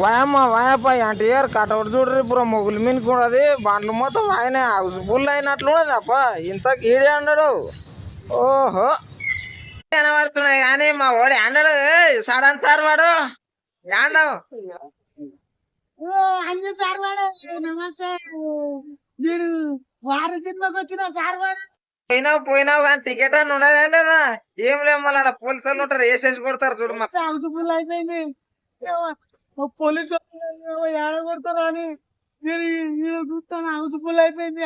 వాయమ్మ వాయప్ప NTR cutout చూడరు ఇప్పుడు మొగులు మీన్ కూడా అది బండ్లు మొత్తం ఆయన హౌస్ఫుల్ అయినట్లు ఉన్నది అప్ప ఇంత కీడే అన్నాడు. ఓహో. కనబడుతున్నాయి కానీ మా వాడు అన్నాడు సడన్ సార్ వాడు అంజు సార్ వాడు నమస్తే. నేను వార సినిమాకి వచ్చిన సార్ వాడు. పోయినావు పోయినావు కానీ టికెట్ అని ఉండదా లేదా? ఏం లేవు మళ్ళీ పోలీసు వాళ్ళు ఉంటారు వేసేసి కొడతారు చూడు మా హౌస్ఫుల్ అయిపోయింది. పోలీసు కొడతారు అని అయిపోయింది.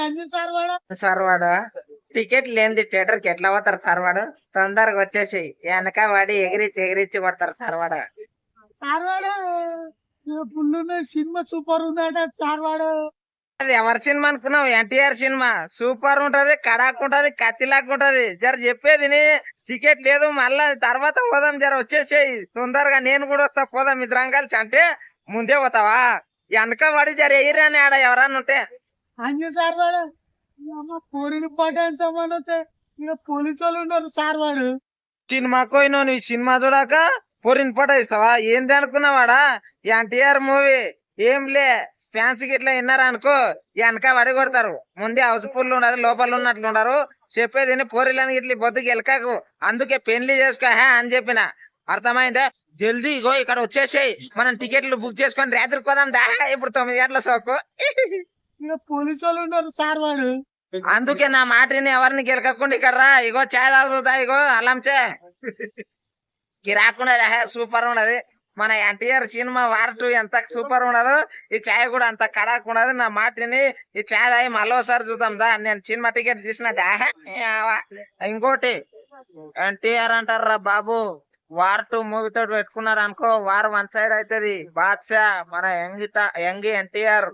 వాడు? సార్ వాడు? టికెట్ లేనిది థియేటర్కి ఎట్లా పోతారు సార్ వాడు? తొందరగా వచ్చేసి వెనక వాడి ఎగిరించి ఎగిరించి కొడతారు సార్ వాడు? సార్ వాడు? ఫుల్ సినిమా సూపర్ ఉందట సార్ వాడు. అది ఎవరి సినిమా అనుకున్నావు ఎన్టీఆర్ సినిమా. సూపర్ ఉంటది కడాక్ ఉంటది కత్తిలాక్ ఉంటది. జర చెప్పేది నీ టికెట్ లేదు మళ్ళా తర్వాత పోదాం జర వచ్చేసేయి. తొందరగా నేను కూడా వస్తా పోదాం ఇద్దరం కలిసి. అంటే ముందే పోతావా? వెనక వాడి జర ఎయిరని ఆడ ఎవరన్నా ఉంటే. అంజు సార్ వాడు పోరిని పట్టాను సమానం వచ్చాయి ఇక్కడ పోలీసు వాళ్ళు ఉన్నారు సార్ వాడు. సినిమాకు పోయినావు నువ్వు ఈ సినిమా చూడాక పొరిని పట ఇస్తావా? ఏంది అనుకున్నావాడా? ఎన్టీఆర్ మూవీ ఏం లే. ఫ్యాన్స్ గిట్లా విన్నారా అనుకో వెనక పడి కొడతారు. ముందే హౌస్ ఫుల్ ఉండదు లోపల ఉన్నట్లు ఉండరు. చెప్పేది పోరిలని ఇట్లా బొద్దుకి వెళ్ళకాకు అందుకే పెళ్ళి చేసుకో హే అని చెప్పిన. అర్థమైందా? జల్దీ ఇగో ఇక్కడ వచ్చేసేయి. మనం టికెట్లు బుక్ చేసుకొని రాత్రికి పోదాం దా. ఇప్పుడు తొమ్మిది గంటల సోకు. పోలీసు వాళ్ళు ఉన్నారు సార్ వాడు. అందుకే నా మాటని ఎవరిని గెలకకుండా ఇక్కడ రా. ఇగో చాయ్ తాగుతుందా ఇగో అల్లంచే గిరాకుండా సూపర్ ఉండదు మన ఎన్టీఆర్ సినిమా వార్ ఎంత సూపర్ ఉండదు ఈ చాయ్ కూడా అంత కడాకు ఉండదు నా మాటిని ఈ చాయ్ తాగి మళ్ళీ చూద్దాం దా. నేను సినిమా టికెట్ తీసిన ఇంకోటి ఎన్టీఆర్ అంటారా బాబు వార్ టూ మూవీ తోటి పెట్టుకున్నారు అనుకో వార్ వన్ సైడ్ అవుతుంది బాద్షా మన యంగ్ ట- యంగ్ ఎన్టీఆర్.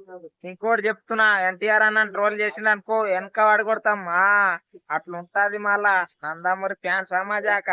ఇంకోటి చెప్తున్నా ఎన్టీఆర్ అన్న ట్రోల్ చేసిన అనుకో వెనక వాడి కొడతాం. అట్లుంటది మళ్ళా. నందమూరి ఫ్యాన్ సమాజాక